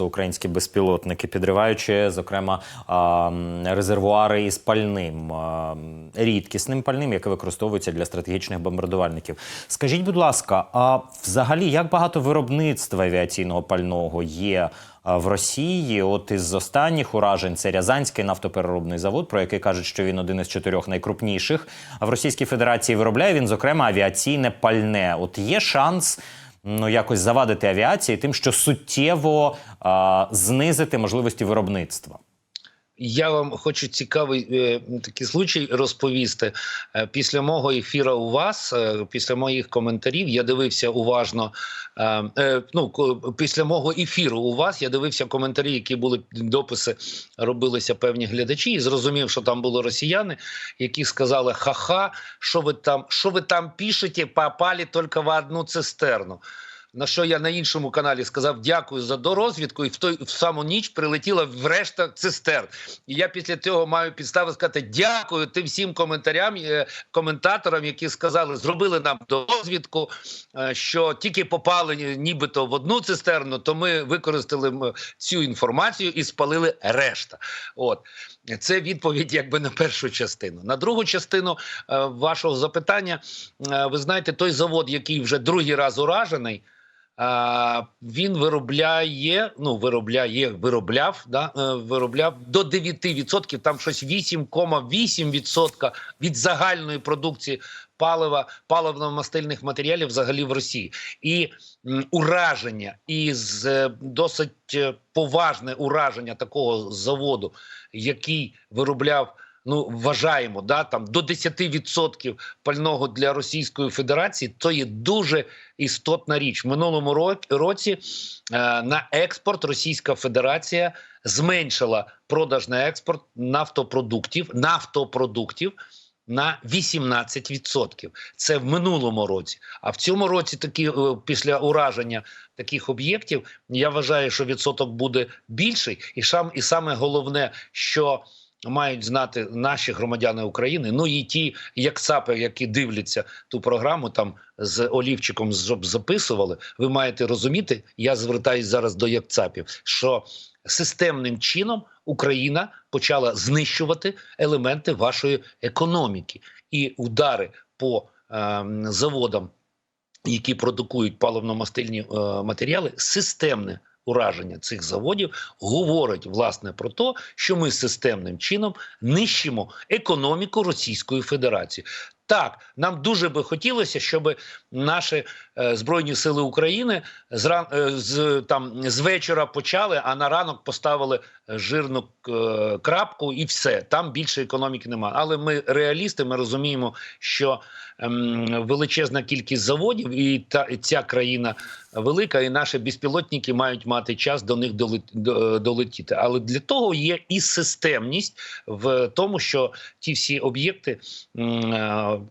часу українські безпілотники, підриваючи, зокрема, резервуари із пальним, рідкісним пальним, яке використовується для стратегічних бомбардувальників. Скажіть, будь ласка, а взагалі як багато виробництва авіаційного пального є? В Росії, от із останніх уражень, це Рязанський нафтопереробний завод, про який кажуть, що він один із чотирьох найкрупніших. В Російській Федерації виробляє він, зокрема, авіаційне пальне. От є шанс ну якось завадити авіації тим, що суттєво а, знизити можливості виробництва. Я вам хочу цікавий е, такий случай розповісти. Е, після мого ефіру у вас, е, після моїх коментарів, я дивився уважно. Е, е, ну, після мого ефіру у вас я дивився коментарі, які були дописи, робилися певні глядачі, і зрозумів, що там були росіяни, які сказали: ха-ха, що ви там, що ви там пишете, попали тільки в одну цистерну. На що я на іншому каналі сказав дякую за дорозвідку, і в той в саму ніч прилетіла в решта цистерн. І я після цього маю підстави сказати дякую тим всім коментарям, е, коментаторам, які сказали, зробили нам дорозвідку, е, що тільки попали нібито в одну цистерну, то ми використали цю інформацію і спалили решта. От це відповідь, якби на першу частину. На другу частину е, вашого запитання, е, ви знаєте, той завод, який вже другий раз уражений. Він виробляє, ну виробляє, виробляв, да, е, виробляв до 9%, там щось 8,8% від загальної продукції палива, паливно-мастильних матеріалів взагалі в Росії. І ураження із е, досить е, поважне ураження такого заводу, який виробляв. Ну, вважаємо, да, там до 10% пального для Російської Федерації, то є дуже істотна річ. В минулому ро- році е, на експорт Російська Федерація зменшила продаж на експорт нафтопродуктів, нафтопродуктів на 18%. Це в минулому році. А в цьому році такі е, після ураження таких об'єктів я вважаю, що відсоток буде більший, і сам і саме головне, що мають знати наші громадяни України, ну і ті, як ЦАПи, які дивляться ту програму, там з олівчиком записували. Ви маєте розуміти, я звертаюсь зараз до ЯКЦАПів, що системним чином Україна почала знищувати елементи вашої економіки і удари по ем, заводам, які продукують паливно-мастильні е, матеріали, системне ураження цих заводів говорить власне про те, що ми системним чином нищимо економіку Російської Федерації. Так, нам дуже би хотілося, щоб наші е, збройні сили України з, ран, е, з там з вечора почали, а на ранок поставили жирну е, крапку, і все там більше економіки немає. Але ми реалісти, ми розуміємо, що ем, величезна кількість заводів, і та і ця країна велика, і наші безпілотники мають мати час до них долет, до- долетіти. Але для того є і системність в тому, що ті всі об'єкти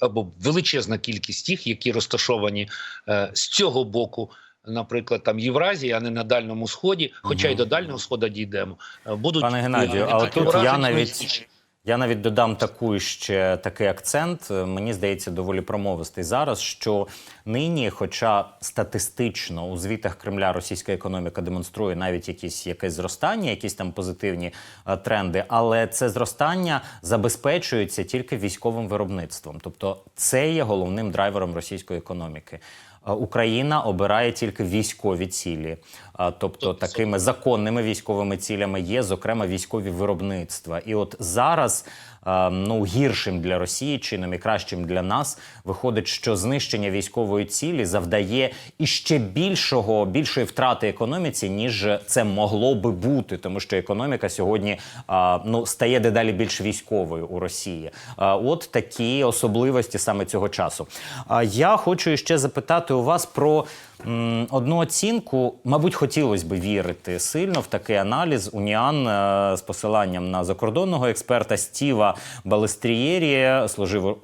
або величезна кількість їх, які розташовані е, з цього боку. Наприклад, там Євразії, а не на дальному Сході, хоча й до Дальнього Сходу дійдемо, е, будуть Пане Геннадію, е, але тут я навіть-. Я навіть додам таку ще такий акцент. е, Мені здається, доволі промовистий зараз, що нині, хоча статистично у звітах Кремля російська економіка демонструє навіть якісь якесь зростання, якісь там позитивні е, тренди, але це зростання забезпечується тільки військовим виробництвом. Тобто, це є головним драйвером російської економіки. Е, Україна обирає тільки військові цілі, Е, тобто такими законними військовими цілями є, зокрема, військові виробництва. І от зараз ну гіршим для Росії чином і кращим для нас виходить, що знищення військової цілі завдає іще більшого більшої втрати економіці, ніж це могло би бути, тому що економіка сьогодні е, ну стає дедалі більш військовою у Росії. Е, От такі особливості саме цього часу. А я хочу ще запитати у вас про одну оцінку. Мабуть, хотілося б вірити сильно в такий аналіз Уніан е, з посиланням на закордонного експерта Стіва Балестрієрі, служив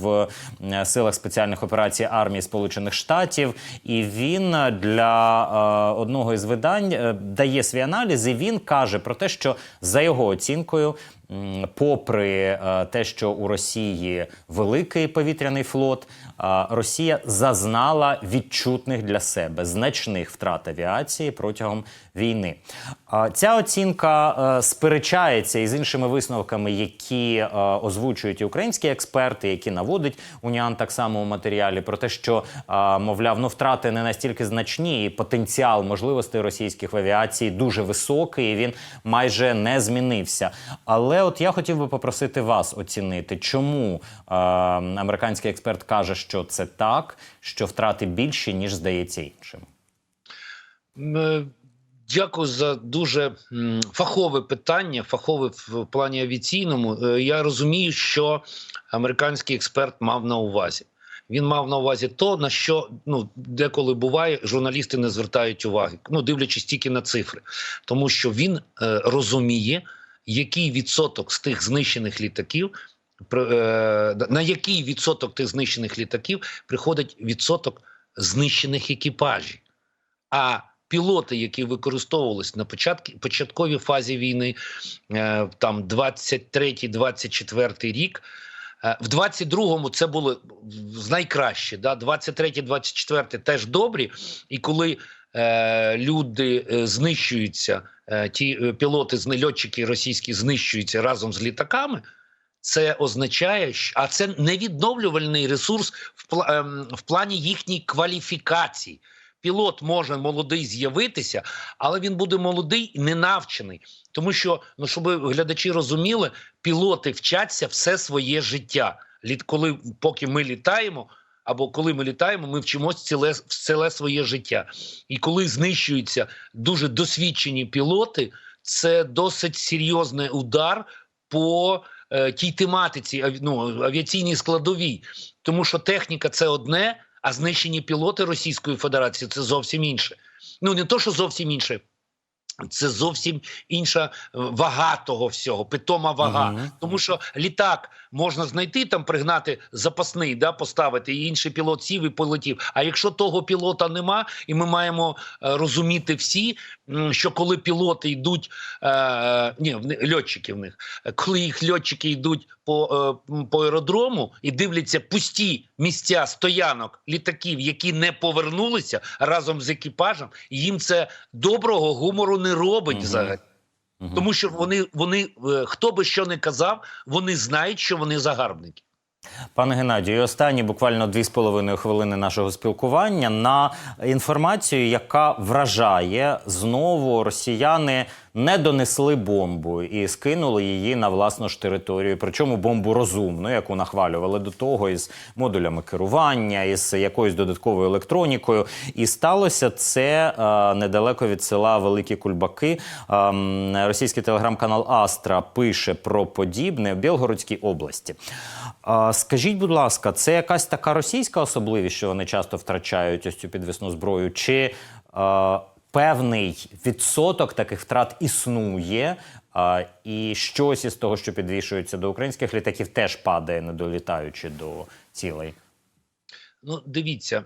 в силах спеціальних операцій армії Сполучених Штатів, і він для е, одного із видань е, дає свій аналіз. І він каже про те, що за його оцінкою. Попри те, що у Росії великий повітряний флот, Росія зазнала відчутних для себе значних втрат авіації протягом війни. Ця оцінка е, сперечається із іншими висновками, які е, озвучують і українські експерти, які наводить Уніан так само у матеріалі, про те, що е, мовляв, ну втрати не настільки значні, і потенціал можливостей російських в авіації дуже високий. і Він майже не змінився. Але от я хотів би попросити вас оцінити, чому американський експерт каже, що це так, що втрати більші ніж здається іншим. Дякую за дуже фахове питання, фахове в плані авіаційному. Е, Я розумію, що американський експерт мав на увазі. Він мав на увазі то, на що ну деколи буває, журналісти не звертають уваги, ну дивлячись тільки на цифри, тому що він е, розуміє, який відсоток з тих знищених літаків е, на який відсоток тих знищених літаків приходить відсоток знищених екіпажів. А пілоти, які використовувалися на початку, початковій фазі війни, е, там 23-24 рік. е, В 22-му це було з найкраще. Да? 23-24 теж добрі. І коли е, люди е, знищуються, е, ті е, пілоти, льотчики російські знищуються разом з літаками, це означає, що а це невідновлювальний ресурс в, ем, в плані їхньої кваліфікації. Пілот може молодий з'явитися, але він буде молодий і не навчений. Тому що, ну щоб глядачі розуміли, пілоти вчаться все своє життя. Літ, коли поки ми літаємо, або коли ми літаємо, ми вчимося ціле, ціле своє життя. І коли знищуються дуже досвідчені пілоти, це досить серйозний удар по е, тій тематиці, ну, авіаційній складовій. Тому що техніка це одне, а знищені пілоти Російської Федерації це зовсім інше. Ну не то, що зовсім інше. Це зовсім інша е, вага того всього, питома вага. Мгм. Тому що літак можна знайти, там пригнати запасний, да, поставити, і інший пілот сів і полетів. А якщо того пілота нема, і ми маємо е, розуміти всі, що коли пілоти йдуть, е, ні, льотчики в них, коли їх льотчики йдуть по, е, по аеродрому і дивляться пусті місця стоянок літаків, які не повернулися разом з екіпажем, їм це доброго гумору не робить взагалі. Мгм. Тому що вони, вони е, хто би що не казав, вони знають, що вони загарбники. Пане Геннадію, останні буквально дві з половиною хвилини нашого спілкування на інформацію, яка вражає знову росіяни не донесли бомбу і скинули її на власну ж територію. Причому бомбу розумну, яку нахвалювали до того, із модулями керування, із якоюсь додатковою електронікою. І сталося це е, недалеко від села Великі Кульбаки. Ем, російський телеграм-канал Астра пише про подібне в Білгородській області. А, Скажіть, будь ласка, це якась така російська особливість, що вони часто втрачають ось цю підвісну зброю? Чи е, певний відсоток таких втрат існує? А, і щось із того, що підвішується до українських літаків, теж падає, не долітаючи до цілей? Ну, дивіться,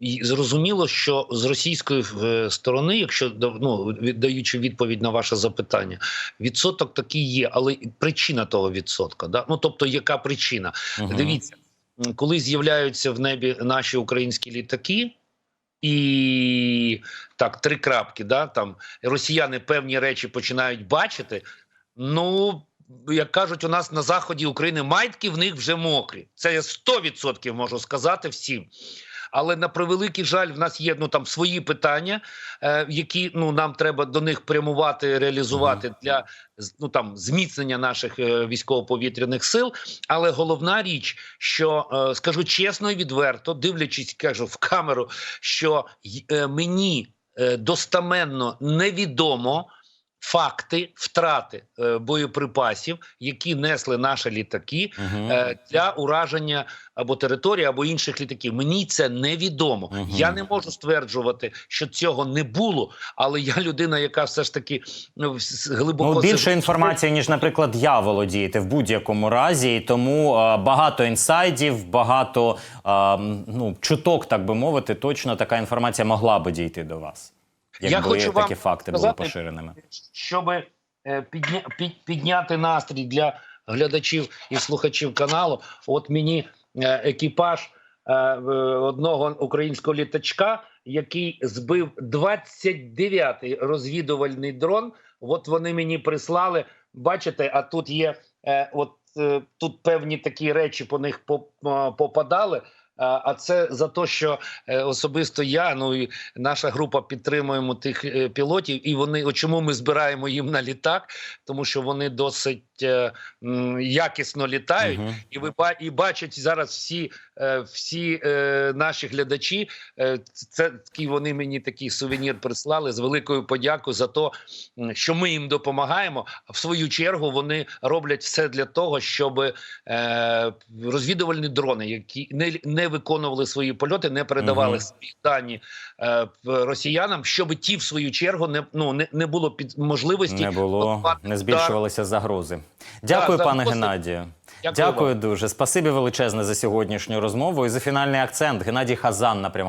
і зрозуміло, що з російської е, сторони, якщо ну, віддаючи відповідь на ваше запитання, відсоток такий є, але причина того відсотка. Да? Ну тобто, яка причина? Мгм. Дивіться, коли з'являються в небі наші українські літаки. І так, три крапки, да, там росіяни певні речі починають бачити. Ну, як кажуть, у нас на заході України майтки в них вже мокрі. Це я 100% можу сказати всім. Але на превеликий жаль, в нас є ну там свої питання, е, які ну нам треба до них прямувати, реалізувати для ну там зміцнення наших е, військово-повітряних сил. Але головна річ, що е, скажу чесно і відверто, дивлячись, кажу в камеру, що е, мені е, достаменно невідомо факти втрати е, боєприпасів, які несли наші літаки е, для ураження або території, або інших літаків. Мені це невідомо. Я не можу стверджувати, що цього не було, але я людина, яка все ж таки ну, глибоко Ну, більше інформації, ніж, наприклад, я володієте в будь-якому разі, і тому е, багато інсайдів, багато е, ну, чуток, так би мовити, точно така інформація могла би дійти до вас. Я Якби хочу такі вам факти були поширеними. щоб е, підня, підняти настрій для глядачів і слухачів каналу. От мені е, екіпаж е, одного українського літачка, який збив 29-й розвідувальний дрон. От вони мені прислали. Бачите, а тут є от тут певні такі речі по них попадали. А це за те, що е, особисто я, ну і наша група підтримуємо тих е, пілотів, і вони чому ми збираємо їм на літак, тому що вони досить е, якісно літають, угу. і ви і бачать зараз всі, всі е, наші глядачі. Е, це вони мені такий сувенір прислали з великою подякою за те, що ми їм допомагаємо. А в свою чергу вони роблять все для того, щоб е, розвідувальні дрони, які не, не виконували свої польоти, не передавали Мгм. свої дані е, росіянам, щоб ті в свою чергу не ну не, не було під можливості Не було, не збільшувалися загрози. Дякую, Да, пане загрози. Геннадію. Дякую Дякую дуже. Спасибі величезне за сьогоднішню розмову і за фінальний акцент. Геннадій Хазан на прямому.